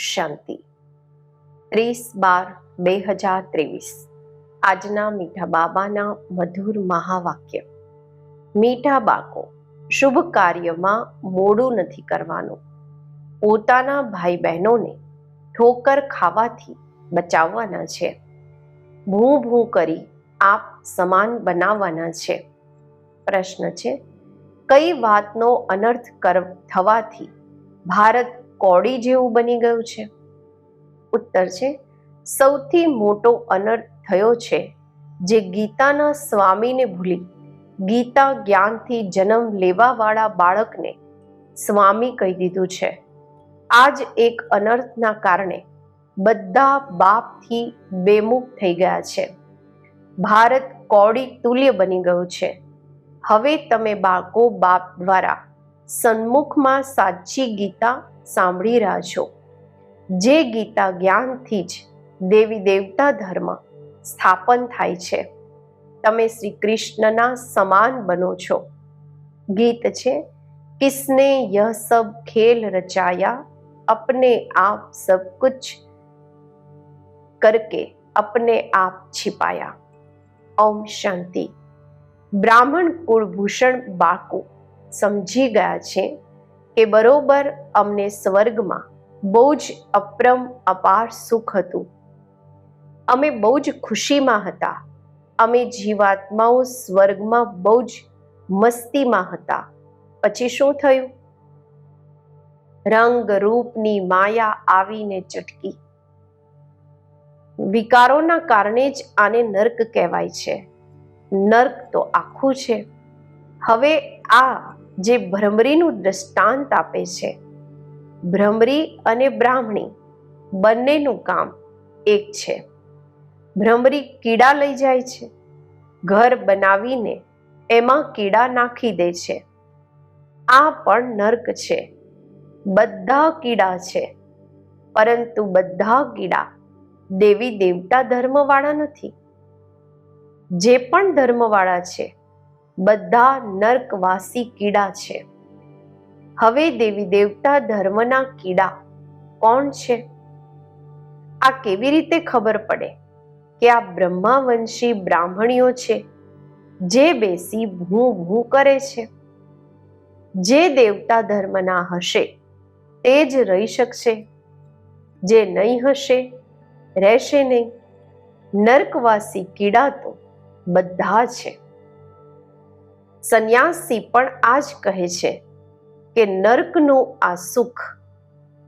શાંતિ. ત્રીસ બાર બે હજાર ત્રેવીસ. આજના મીઠા બાબાના મધુર મહાવાક્ય. મીઠા બાકો શુભ કાર્યમાં મોડું નથી કરવાનું. પોતાના ભાઈ બહેનોને ઠોકર ખાવાથી બચાવવાના છે. ભૂ ભૂ કરી આપ સમાન બનાવવાના છે. પ્રશ્ન છે, કઈ વાતનો અનર્થ કર, થવાથી ભારત કોડી જેવું બની ગયું છે? ઉત્તર છે, સૌથી મોટો અનર્થ થયો છે, જે ગીતાના સ્વામીને ભૂલી, ગીતા જ્ઞાનથી જન્મ લેવાવાળા બાળકને સ્વામી કહી દીધું છે. આ જ એક અનર્થના કારણે બધા બાપથી બેમુખ થઈ ગયા છે. ભારત કોડી તુલ્ય બની ગયું છે. હવે તમે બાળકો બાપ દ્વારા સન્મુખમાં સાચી ગીતા સાંભળી રહ્યા છો જે ગીતા જ્ઞાનથી જ દેવી દેવતા ધર્મ સ્થાપન થાય છે તમે શ્રી કૃષ્ણના સમાન બનો છો ગીત છે કિસને યહ સબ ખેલ રચાયા अपने आप सब कुछ करके अपने आप छिपाया ઓમ શાંતિ બ્રાહ્મણ કુળભૂષણ બાળકો સમજી ગયા છે કે બરોબર અમને સ્વર્ગમાં બહુ જ અપ્રમ, અપાર સુખ હતું. અમે બહુ જ ખુશીમાં હતા. અમે જીવાત્માઓ સ્વર્ગમાં બહુ જ મસ્તીમાં હતા. પછી શું થયું? રંગ રૂપની માયા આવીને ચટકી. વિકારોના કારણે જ આને નર્ક કહેવાય છે. નર્ક તો આખું છે. હવે આ જે ભ્રમરીનું દ્રષ્ટાંત આપે છે. ભ્રમરી અને બ્રાહ્મણી બંનેનું કામ એક છે. ભ્રમરી કીડા લઈ જાય છે. ઘર બનાવીને એમાં કીડા નાખી દે છે. આ પણ નર્ક છે. બધા કીડા છે. પરંતુ બધા કીડા દેવી દેવતા ધર્મવાળા નથી. જે પણ ધર્મવાળા છે બધા નર્કવાસી કીડા છે. હવે દેવી દેવતા ધર્મના કીડા કોણ છે? આ કેવી રીતે ખબર પડે કે આ બ્રહ્માવંશી બ્રાહ્મણીઓ છે? જે બેસી ભૂ ભૂ કરે છે. જે દેવતા ધર્મના હશે તે જ રહી શકશે. જે નહીં હશે રહેશે નહીં. નર્કવાસી કીડા તો બધા છે. સંન્યાસી પણ આ જ કહે છે કે નર્કનું આ સુખ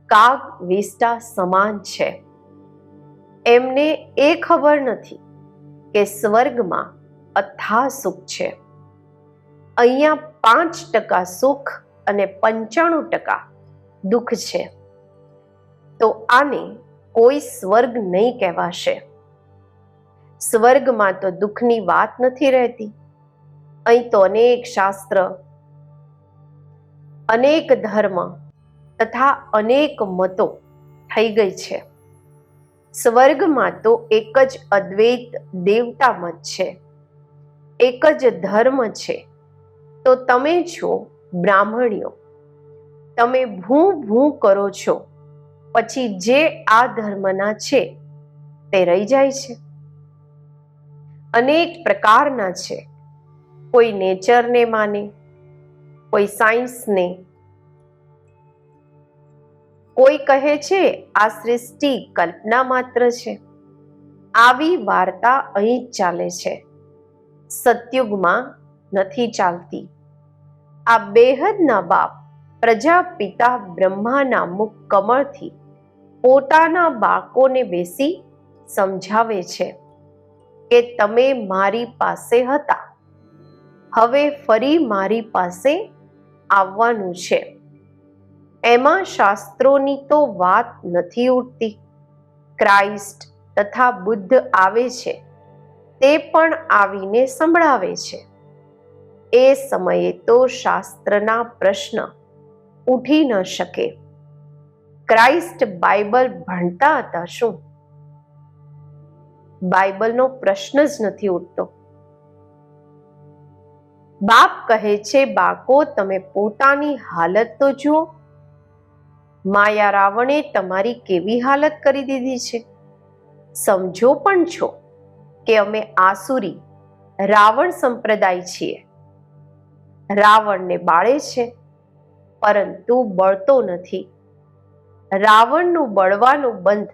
કાગ વિષ્ટા સમાન છે. એમને એ ખબર નથી કે સ્વર્ગમાં અથા સુખ છે. અહીંયા પાંચ ટકા સુખ અને પંચાણું ટકા દુઃખ છે. તો આને કોઈ સ્વર્ગ નહીં કહેવાશે. સ્વર્ગમાં તો દુઃખની વાત નથી રહેતી. અહીં તો અનેક શાસ્ત્ર, અનેક ધર્મ તથા અનેક મતો થઈ ગઈ છે. સ્વર્ગમાં તો એક જ અદ્વૈત દેવતા મત છે, એક જ ધર્મ છે. તો તમે છો બ્રાહ્મણીઓ, તમે ભૂ ભૂ કરો છો, પછી જે આ ધર્મના છે તે રહી જાય છે. અનેક પ્રકારના છે કોઈ નેચરને માને, કોઈ સાયન્સને કોઈ કહે છે, આ સૃષ્ટિ કલ્પના માત્ર છે. આવી વાર્તા અહીં જ ચાલે છે. સતયુગમાં નથી ચાલતી. આ બેહદના બાપ, પ્રજાપિતા બ્રહ્માના મુખ કમળથી પોતાના બાળકોને બેસી સમજાવે છે કે તમે મારી પાસે હતા. હવે ફરી મારી પાસે આવવાનું છે. એમાં શાસ્ત્રોની તો વાત નથી ઉઠતી ક્રાઇસ્ટ તથા બુદ્ધ આવે છે. તે પણ આવીને સંભળાવે છે. એ સમયે તો શાસ્ત્રના પ્રશ્ન ઉઠી ન શકે. ક્રાઇસ્ટ બાઇબલ ભણતા હતા શું? બાઇબલનો પ્રશ્ન જ નથી ઉઠતો. બાપ કહે છે બાકો તમે પોતાની હાલત તો જુઓ. માયા રાવણે તમારી કેવી હાલત કરી દીધી છે? સમજો પણ છો કે અમે આસુરી, રાવણ સંપ્રદાય છીએ. રાવણને બાળે છે, પરંતુ બળતો નથી. રાવણનું બળવાનું બંધ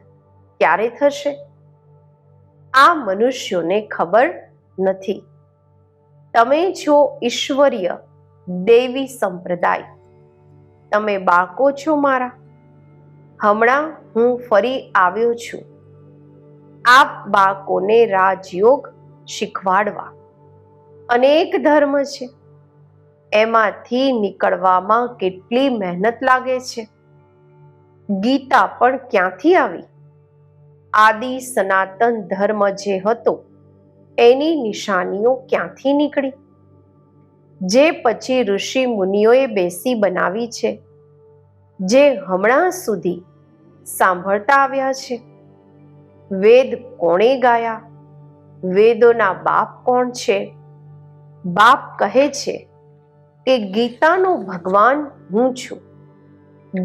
ક્યારે થશે? આ મનુષ્યોને ખબર નથી. તમે છો ઈશ્વરીય દેવી સંપ્રદાય. તમે બાકો છો મારા. હમણાં હું ફરી આવ્યો છું. આપ બાળકોને રાજયોગ શીખવાડવા. અનેક ધર્મ છે. એમાંથી નીકળવામાં કેટલી મહેનત લાગે છે. ગીતા પણ ક્યાંથી આવી? આદિ સનાતન ધર્મ જે હતો એની નિશાનીઓ ક્યાંથી નીકળી? જે પછી ઋષિ મુનિઓએ બેસી બનાવી છે, જે હમણાં સુધી સાંભળતા આવ્યા છે. વેદ કોણે ગાયા? વેદોના બાપ કોણ છે? બાપ કહે છે કે ગીતાનો ભગવાન હું છું.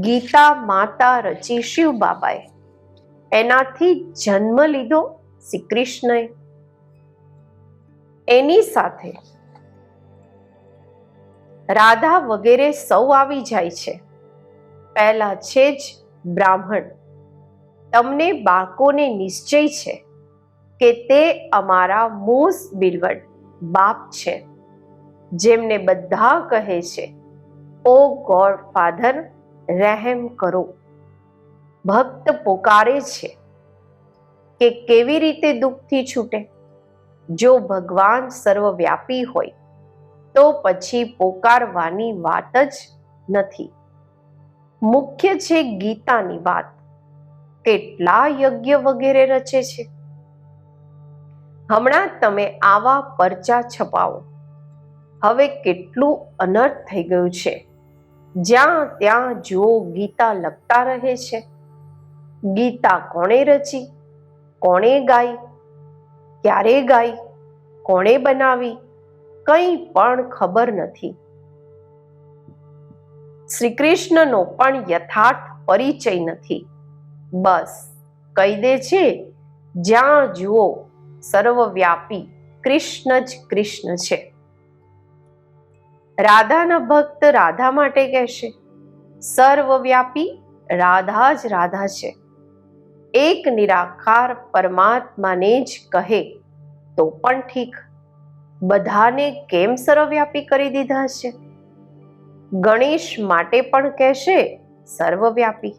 ગીતા માતા રચી શિવ બાબાએ. એનાથી જન્મ લીધો શ્રી કૃષ્ણએ. એની સાથે રાધા વગેરે સૌ આવી જાય છે. પહેલા છે જ બ્રાહ્મણ. તમને બાળકોને નિશ્ચય છે કે તે અમારા મોસ બિલવડ બાપ છે, જેમને બધા કહે છે, ઓ ગોડ ફાધર, રહેમ કરો. ભક્ત પોકારે છે કે કેવી રીતે દુઃખથી છૂટે? જો ભગવાન સર્વવ્યાપી હોય, તો પછી પોકારવાની વાત જ નથી. મુખ્ય છે ગીતાની વાત. કેટલા યજ્ઞ વગેરે રચે છે? હમણાં તમે આવા પરચા છપાવો. હવે કેટલું અનર્થ થઈ ગયું છે. જ્યાં ત્યાં જુઓ ગીતા લખતા રહે છે. ગીતા કોણે રચી? કોણે ગાઈ? ક્યારે ગાઈ? કોણે બનાવી? કંઈ પણ ખબર નથી. શ્રી કૃષ્ણનો પણ યથાર્થ પરિચય નથી. બસ કહી દે છે, જ્યાં જુઓ, સર્વવ્યાપી કૃષ્ણ જ કૃષ્ણ છે. રાધાના ભક્ત રાધા માટે કહેશે, સર્વવ્યાપી રાધા જ રાધા છે. એક નિરાકાર પરમાત્માને જ કહે, તો પણ ઠીક. બધાને કેમ સર્વવ્યાપી કરી દીધા છે? ગણેશ માટે પણ કહેશે, સર્વવ્યાપી.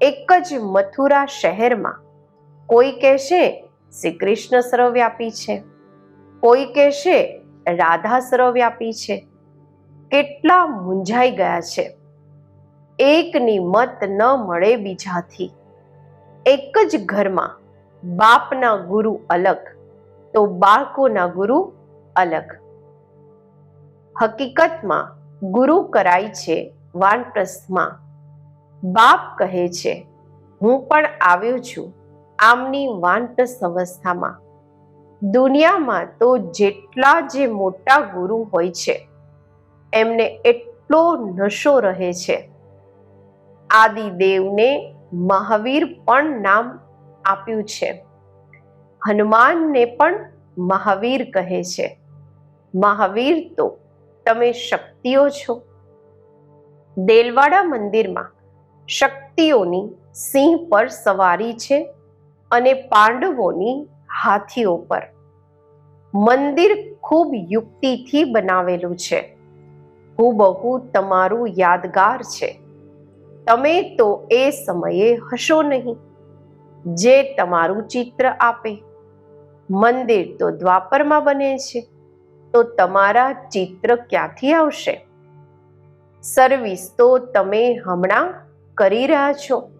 એક જ મથુરા શહેરમાં કોઈ કહેશે શ્રી કૃષ્ણ સર્વવ્યાપી છે. કોઈ કહેશે, રાધા સર્વવ્યાપી છે. કેટલા મૂંઝાઈ ગયા છે. એકની મત ન મળે બીજાથી. એક જ ઘરમાં બાપના ગુરુ અલગ, તો બાળકોના ગુરુ અલગ. હકીકતમાં ગુરુ કરાય છે વાનપ્રસ્થમાં. બાપ કહે છે, હું પણ આવ્યો છું આમની વાનપ્રસ્થ અવસ્થામાં. દુનિયામાં તો જેટલા જે મોટા ગુરુ હોય છે, એમને એટલો નશો રહે છે. આદિદેવને મહાવીર પણ નામ આપ્યું છે. હનુમાનને પણ મહાવીર કહે છે. મહાવીર તો તમે શક્તિઓ છો. દેલવાડા મંદિરમાં શક્તિઓની સિંહ પર સવારી છે અને પાંડવોની હાથીઓ પર. મંદિર ખૂબ યુક્તિથી બનાવેલું છે. હુબહુ તમારું યાદગાર છે. તમે તો એ સમયે હશો નહીં. જે તમારું ચિત્ર આપે, મંદિર તો દ્વાપરમાં બને છે, તો તમારા ચિત્ર ક્યાંથી આવશે? સર્વિસ તો તમે હમણાં કરી રહ્યા છો.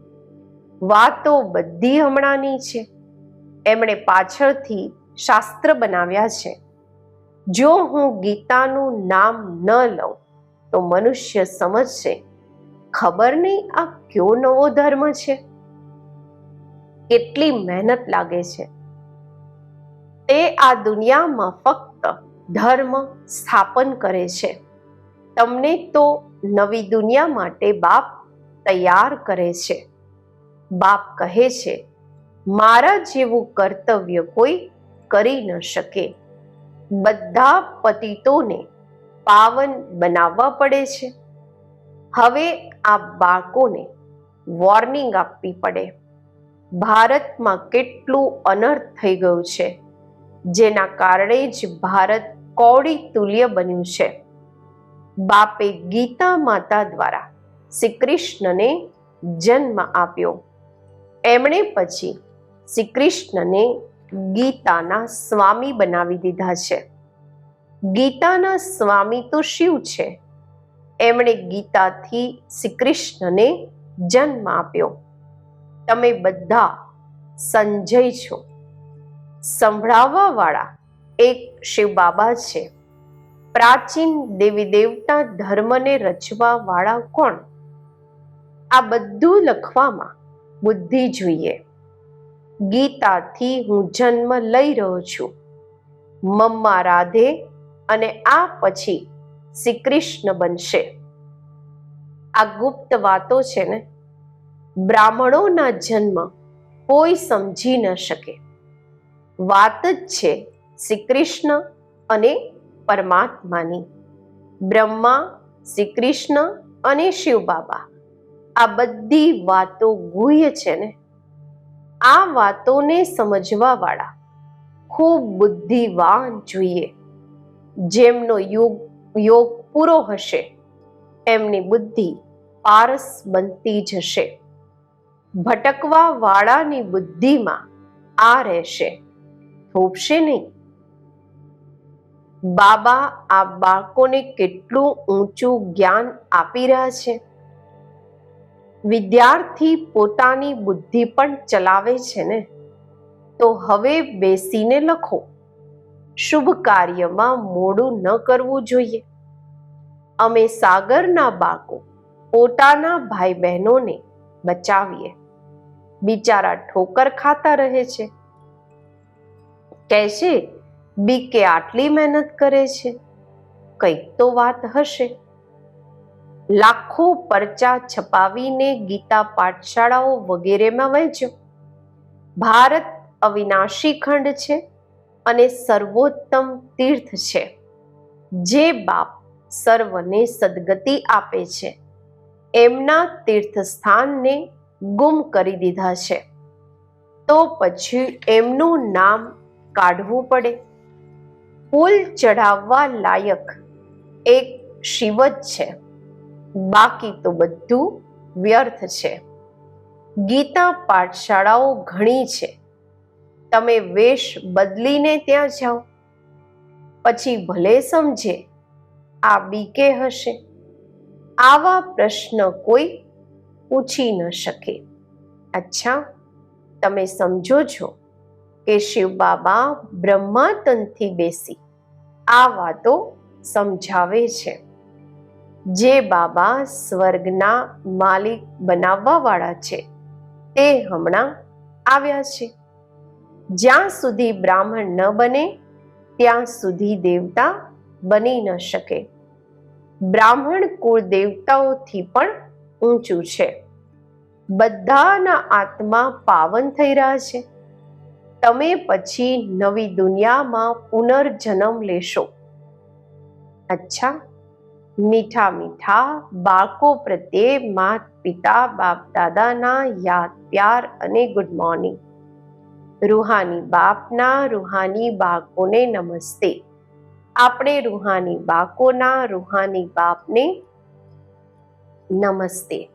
વાતો બધી હમણાંની છે. એમણે પાછળથી શાસ્ત્ર બનાવ્યા છે. જો હું ગીતાનું નામ ન લઉં, તો મનુષ્ય સમજશે ખબર નહીં આ કયો નવો ધર્મ છે? કેટલી મહેનત લાગે છે. તે આ દુનિયામાં ફક્ત ધર્મ સ્થાપન કરે છે. તમને તો નવી દુનિયા માટે બાપ તૈયાર કરે છે. બાપ કહે છે, મારા જેવું કર્તવ્ય કોઈ કરી ન શકે. બધા પતિતોને પાવન બનાવવા પડે છે. હવે આ બાળકોને વોર્નિંગ આપવી પડે. ભારતમાં કેટલું અનર્થ થઈ ગયું છે, જેના કારણે જ ભારત કૌડી તુલ્ય બન્યું છે. બાપે ગીતા માતા દ્વારા શ્રી કૃષ્ણને જન્મ આપ્યો. એમણે પછી શ્રી કૃષ્ણને ગીતાના સ્વામી બનાવી દીધા છે. ગીતાના સ્વામી તો શિવ છે એમણે ગીતાથી શ્રી કૃષ્ણને જન્મ આપ્યો. તમે બધા સંજય છો. સંભળાવવા વાળા એક શિવ બાબા છે. પ્રાચીન દેવી દેવતા ધર્મને રચવા વાળા કોણ? આ બધું લખવામાં બુદ્ધિ જોઈએ. ગીતાથી હું જન્મ લઈ રહ્યો છું. મમ્મા રાધે અને આ પછી શ્રી કૃષ્ણ બનશે. આ ગુપ્ત વાતો છે ને, બ્રાહ્મણોના જન્મ કોઈ સમજી ન શકે. વાત જ છે શ્રી કૃષ્ણ અને પરમાત્માની. બ્રહ્મા શ્રી કૃષ્ણ અને શિવ બાબા આ બધી વાતો ગુહ્ય છે ને. આ વાતોને સમજવા વાળા ખૂબ બુદ્ધિવાન જોઈએ. જેમનો યુગ યોગ પૂરો હશે, એમની બુદ્ધિ પારસ બનતી જશે. ભટકવા વાળાની બુદ્ધિમાં આ રહેશે થોપશે નહીં. બાબા આ બાળકોને કેટલું ઊંચું જ્ઞાન આપી રહ્યા છે? વિદ્યાર્થી પોતાની બુદ્ધિ પણ ચલાવે છે ને? તો હવે બેસીને લખો. શુભ કાર્યમાં મોડું ન કરવું જોઈએ. અમે સાગરના બાકો પોતાના ભાઈ બહેનોને બચાવીએ. બિચારા ઠોકર ખાતા રહે છે. કહેશે બી કે આટલી મહેનત કરે છે. કંઈક તો વાત હશે. લાખો પરચા છપાવીને ગીતા પાઠશાળાઓ વગેરેમાં વહેંચ્યો. ભારત અવિનાશી ખંડ છે. અને સર્વોત્તમ તીર્થ છે. જે બાપ સર્વને સદગતિ આપે છે. એમના તીર્થસ્થાનને ગુમ કરી દીધા છે. તો પછી એમનું નામ કાઢવું પડે. ફૂલ ચઢાવવા લાયક એક શિવ જ છે. બાકી તો બધું વ્યર્થ છે. ગીતા પાઠશાળાઓ ઘણી છે. તમે વેશ બદલીને ત્યાં જાઓ. પછી ભલે સમજે, આ બીકે હશે. આવા પ્રશ્ન કોઈ પૂછી ન શકે. અચ્છા, તમે સમજો છો કે શિવ બાબા બ્રહ્માતનથી બેસી આ વાતો સમજાવે છે. જે બાબા સ્વર્ગના માલિક બનાવવાવાળા છે, તે હમણાં આવ્યા છે. જ્યાં સુધી બ્રાહ્મણ ન બને, ત્યાં સુધી દેવતા બની ન શકે. બ્રાહ્મણ કુળ દેવતાઓથી પણ ઊંચું છે. બધાના આત્મા પાવન થઈ રહ્યા છે. તમે પછી નવી દુનિયામાં પુનર્જન્મ લેશો. અચ્છા, મીઠા મીઠા બાળકો પ્રત્યે માત પિતા બાપ દાદાના યાદ પ્યાર અને ગુડ મોર્નિંગ રૂહાની બાપના, રૂહાની બાળકોને નમસ્તે. આપણે રૂહાની બાળકોના, રૂહાની બાપને નમસ્તે.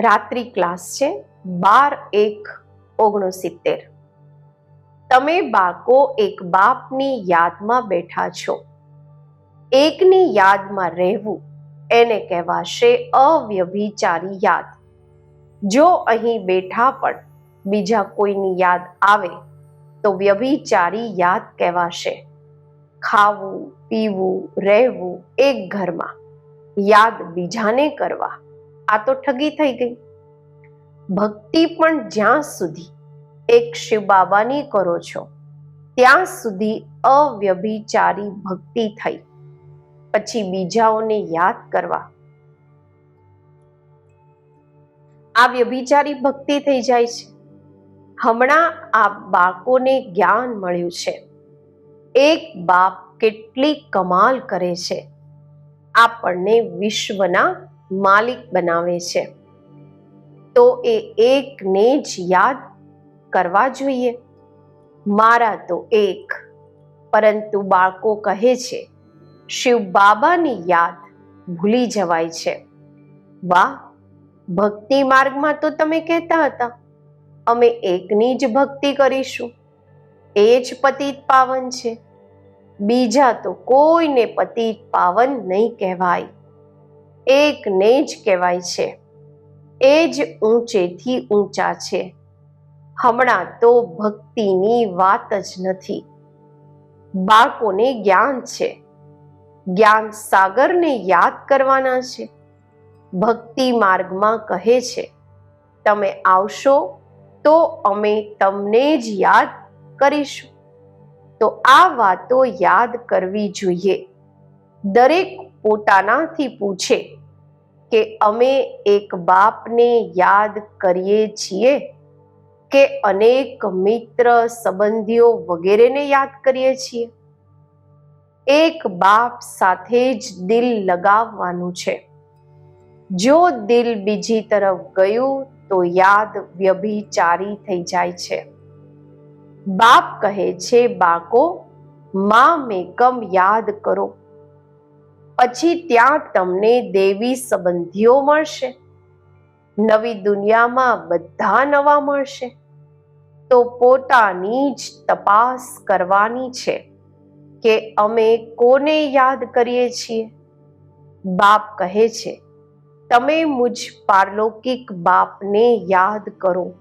રાત્રિ ક્લાસ છે, બાર એક ઓગણસિત્તેર. તમે બાકો એક બાપની યાદમાં બેઠા છો. એકની યાદમાં રહેવું એને કહેવાશે અવ્યભિચારી યાદ. જો અહીં બેઠા પણ બીજા કોઈની યાદ આવે તો વ્યભિચારી યાદ કહેવાશે. ખાવું, પીવું, રહેવું એક ઘરમાં. યાદ બીજાને કરવા. આ તો ઠગી થઈ ગઈ. ભક્તિ પણ જ્યાં સુધી એક શિવ બાબાની કરો છો, ત્યાં સુધી અવ્યભિચારી ભક્તિ થઈ. પછી બીજાઓને યાદ કરવા. આ વ્યભિચારી ભક્તિ થઈ જાય છે. હમણાં આ બાળકોને જ્ઞાન મળ્યું છે. એક બાપ કેટલી કમાલ કરે છે. આપણને વિશ્વના માલિક બનાવે છે. તો એ એકને જ યાદ કરવા જોઈએ. મારા તો એક, પરંતુ બાળકો કહે છે, શિવ બાબાની યાદ ભૂલી જવાય છે. વાહ, ભક્તિ માર્ગમાં તો તમે કહેતા હતા. અમે એકની જ ભક્તિ કરીશું. એ જ પતિત પાવન છે. બીજા તો કોઈને પતિત પાવન નહીં કહેવાય. એકને જ કહેવાય છે. એ જ ઊંચેથી ઊંચા છે. હમણાં તો ભક્તિની વાત જ નથી. બાળકોને જ્ઞાન છે. જ્ઞાન સાગરને યાદ કરવાના છે. ભક્તિ માર્ગમાં કહે છે, તમે આવશો તો અમે તમને જ યાદ કરીશું. તો આ વાતો યાદ કરવી જોઈએ. દરેક પોતાનાથી પૂછે કે અમે એક બાપને યાદ કરીએ છીએ કે અનેક મિત્ર સંબંધીઓ વગેરેને યાદ કરીએ છીએ? એક બાપ સાથે જ દિલ લગાવવાનું છે. જો દિલ બીજી તરફ ગયું તો યાદ વ્યભિચારી થઈ જાય છે. બાપ કહે છે, બાકો, માં મેકમ યાદ કરો. પછી ત્યાં તમને દેવી સંબંધીઓ મળશે. નવી દુનિયામાં બધા નવા મળશે. તો પોતાની જ તપાસ કરવાની છે કે અમે કોને યાદ કરીએ છીએ? બાપ કહે છે તમે મુજ પારલૌકિક બાપને યાદ કરો.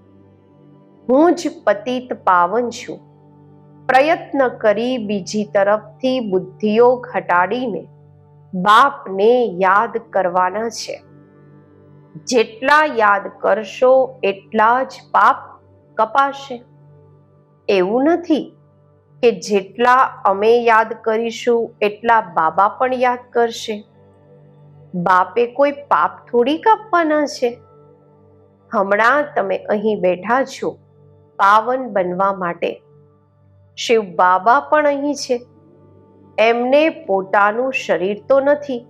હું જ પતિત પાવન છું. પ્રયત્ન કરી બીજી તરફથી બુદ્ધિઓ ઘટાડીને બાપને યાદ કરવાના છે. જેટલા યાદ કરશો એટલા જ પાપ કપાશે. એવું નથી કે જેટલા અમે યાદ કરીશું એટલા બાબા પણ યાદ કરશે. બાપે કોઈ પાપ થોડી કાપવાના છે? હમણાં તમે અહીં બેઠા છો, પાવન બનવા માટે. શિવ બાબા પણ અહીં છે. એમને પોતાનું શરીર તો નથી,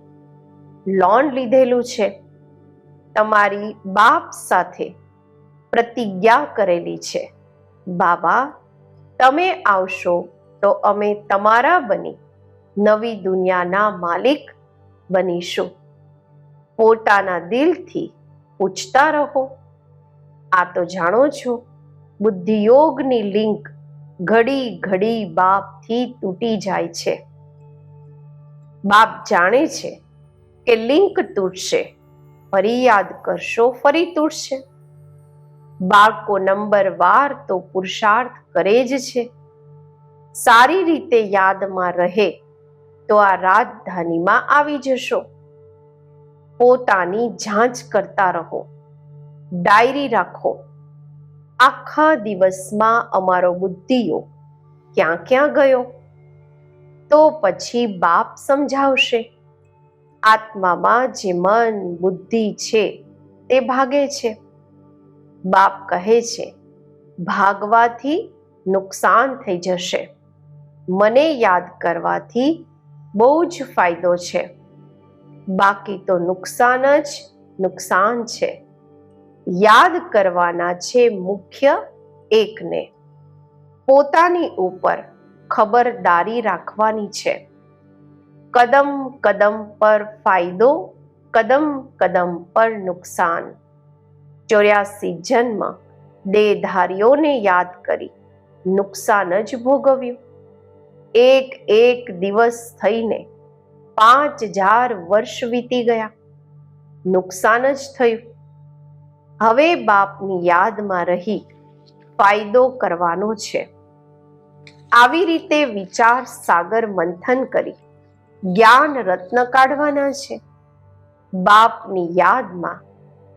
લોન લીધેલું છે. તમારી બાપ સાથે પ્રતિજ્ઞા કરેલી છે. બાબા, તમે આવશો તો અમે તમારા બની નવી દુનિયાના માલિક બનીશું. પોતાના દિલથી પૂછતા રહો. આ તો જાણો છો, બુદ્ધિયોગની લિંક ઘડી ઘડી બાપથી તૂટી જાય છે. બાપ જાણે છે કે લિંક તૂટશે ફરી યાદ કરશો ફરી તૂટશે. બાળકો નંબર વાર તો પુરુષાર્થ કરે જ છે. સારી રીતે યાદમાં રહે તો આ રાજધાનીમાં આવી જશો. પોતાની જાંચ કરતા રહો. ડાયરી રાખો. આખા દિવસમાં અમારો બુદ્ધિઓ ક્યાં ક્યાં ગયો? તો પછી બાપ સમજાવશે. આત્મામાં જે મન બુદ્ધિ છે તે ભાગે છે. બાપ કહે છે, ભાગવાથી નુકસાન થઈ જશે. મને યાદ કરવાથી બહુ જ ફાયદો છે. બાકી તો નુકસાન જ નુકસાન છે. યાદ કરવાના છે મુખ્ય એકને. પોતાની ઉપર ખબરદારી રાખવાની છે. કદમ કદમ પર ફાયદો, કદમ કદમ પર નુકસાન. ચોર્યાસી જન્મ દેહધારીઓને યાદ કરી નુકસાન જ ભોગવ્યું. એક એક દિવસ થઈને પાંચ હજાર વર્ષ વીતી ગયા. નુકસાન જ થયું. હવે બાપની યાદમાં રહી ફાયદો કરવાનો છે. આવી રીતે વિચાર સાગર મંથન કરી જ્ઞાન રત્ન કાઢવાના છે. બાપની યાદમાં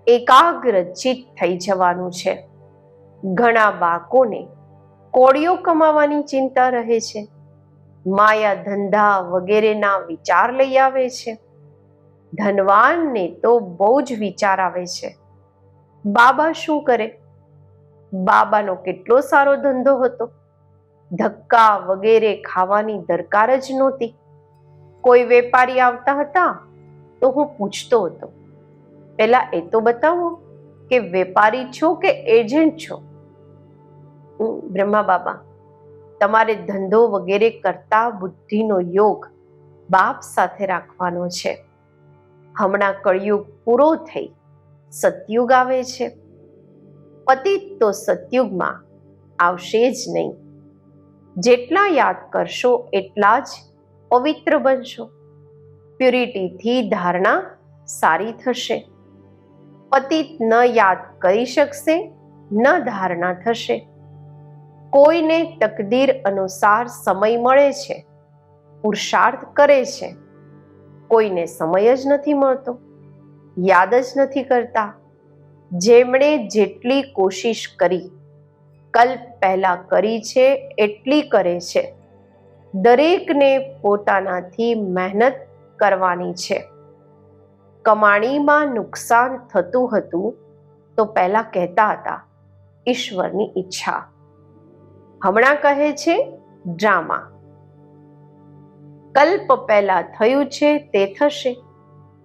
એકાગ્ર ચિત્ત થઈ જવાનું છે. ઘણા બાકોને કોળીઓ કમાવાની ચિંતા રહે છે. માયા ધંધા વગેરેના વિચાર લઈ આવે છે. ધનવાનને તો બહુ જ વિચાર આવે છે. બાબા શું કરે? બાબાનો કેટલો સારો ધંધો હતો. ધક્કા વગેરે ખાવાની દરકાર જ નહોતી. કોઈ વેપારી આવતા હતા તો હું પૂછતો હતો. પહેલા એ તો બતાવો કે વેપારી છો કે એજન્ટ છો? "હમ, બ્રહ્મા બાબા. તમારે ધંધો વગેરે કરતા બુદ્ધિનો યોગ બાપ સાથે રાખવાનો છે. હમણાં કળિયુગ પૂરો થઈ, સતયુગ આવે છે. પતિત તો સતયુગમાં આવશે જ નહીં. જેટલા યાદ કરશો એટલા જ પવિત્ર બનશો. પ્યુરિટીથી ધારણા સારી થશે. પતિત ન યાદ કરી શકશે, ન ધારણા થશે. કોઈને તકદીર અનુસાર સમય મળે છે, પુરુષાર્થ કરે છે. કોઈને સમય જ નથી મળતો, યાદ જ નથી કરતા. જેમણે જેટલી કોશિશ કરી કલ્પ પહેલા કરી છે, એટલી કરે છે. દરેકને પોતાનાથી મહેનત કરવાની છે. કમાણીમાં નુકસાન થતું હતું, તો પહેલા કહેતા હતા, ઈશ્વરની ઈચ્છા. હમણાં કહે છે, ડ્રામા. કલ્પ પહેલા થયું છે, તે થશે.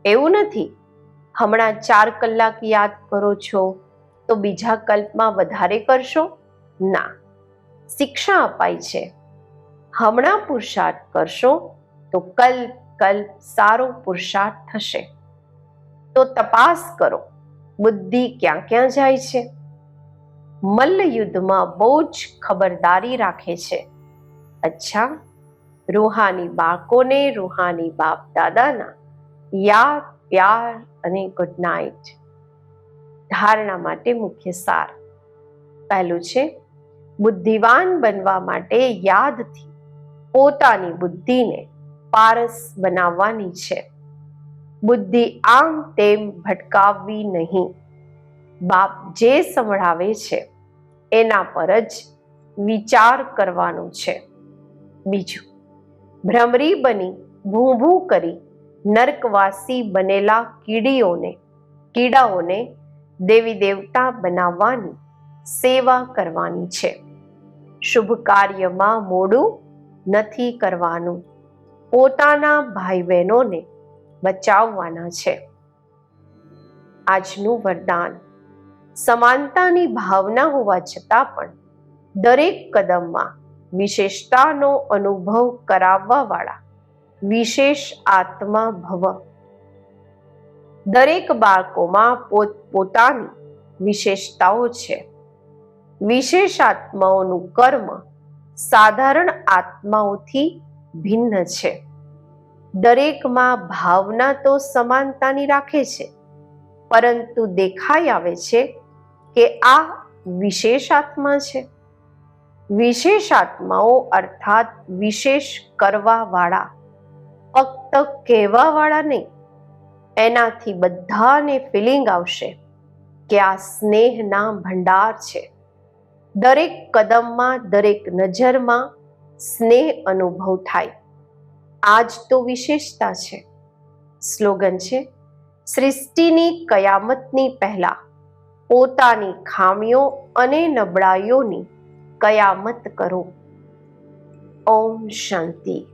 એવું નથી. હમણાં ચાર કલાક યાદ કરો છો, તો બીજા કલ્પમાં વધારે કરશો? ના. શિક્ષા અપાય છે. હમણાં પુરુષાર્થ કરશો, તો કલ્પ કલ્પ સારો પુરુષાર્થ થશે. તો તપાસ કરો, બુદ્ધિ ક્યાં ક્યાં જાય છે? મલ્લ યુદ્ધમાં બહુ જ ખબરદારી રાખે છે. અચ્છા, રૂહાની બાળકોને રૂહાની બાપ દાદાના યાદ પ્યાર અને ગુડ નાઇટ ધારણા માટે મુખ્ય સાર. પહેલું છે, બુદ્ધિવાન બનવા માટે યાદથી પોતાની બુદ્ધિને પારસ બનાવવાની છે. બુદ્ધિ આમ તેમ ભટકાવવી નહીં. બાપ જે સંભળાવે છે એના પર જ વિચાર કરવાનો છે. બીજું, ભ્રમરી બની ભૂ ભૂ કરી નર્કવાસી બનેલા કીડીઓને, કીડાઓને દેવી દેવતા બનાવવાની સેવા કરવાની છે. શુભ કાર્યમાં મોડું નથી કરવાનું. પોતાના ભાઈ બહેનોને બચાવવાના છે. આજનું વરદાન. સમાનતાની ભાવના હોવા છતાં પણ દરેક કદમમાં વિશેષતાનો અનુભવ કરાવવાવાળા વિશેષ આત્મા ભવ. દરેક બાળકોમાં પોત, પોતાની વિશેષતાઓ છે. વિશેષ આત્માઓનું કર્મ સાધારણ આત્માઓથી ભિન્ન છે. દરેકમાં ભાવના તો સમાનતાની રાખે છે, પરંતુ દેખાઈ આવે છે કે આ વિશેષ આત્મા છે. વિશેષ આત્માઓ અર્થાત વિશેષ કરવા વાળા ફક્ત કહેવા વાળા નહીં. એનાથી બધાને ફિલિંગ આવશે કે આ સ્નેહના ભંડાર છે. દરેક કદમમાં, દરેક નજરમાં સ્નેહ અનુભવ થાય. આ જ તો વિશેષતા છે. સ્લોગન છે, સૃષ્ટિની કયામતની પહેલા. પોતાની ખામીઓ અને નબળાઈઓની કયામત કરો. ઓમ શાંતિ.